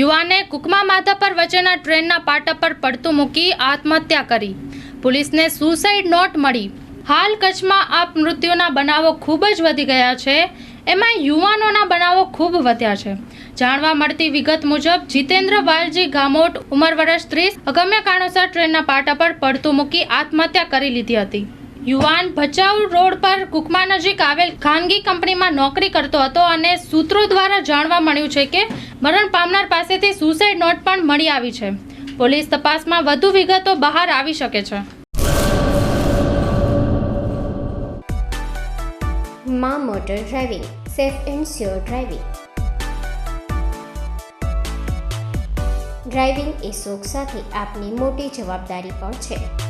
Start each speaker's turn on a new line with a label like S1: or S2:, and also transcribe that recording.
S1: યુવાને કુકમા માધાપર વચ્ચેના ટ્રેનના પાટા પર પડતું મૂકી આત્મહત્યા કરી. પોલીસને સુસાઇડ નોટ મળી. હાલ કચ્છમાં આ મૃત્યુના બનાવો ખૂબ જ વધી ગયા છે. એમાં યુવાનોના બનાવો ખૂબ વધ્યા છે. જાણવા મળતી વિગત મુજબ, જીતેન્દ્ર વાલજી ગામોટ ઉંમર વર્ષ ત્રીસ, અગમ્ય કારણોસર ટ્રેનના પાટા પર પડતું મૂકી આત્મહત્યા કરી લીધી હતી. યુવાન ભચાઉ રોડ પર કુકમા નજીક આવેલ ખાનગી કંપનીમાં નોકરી કરતો હતો અને સૂત્રો દ્વારા જાણવા મળ્યું છે કે મરણ પામનાર પાસેથી સુસાઇડ નોટ પણ મળી આવી છે. પોલીસ તપાસમાં વધુ વિગતો બહાર આવી શકે છે.
S2: Maa motor driving, safe and sure driving. Driving એ શોખ સાથે આપની મોટી જવાબદારી પણ છે.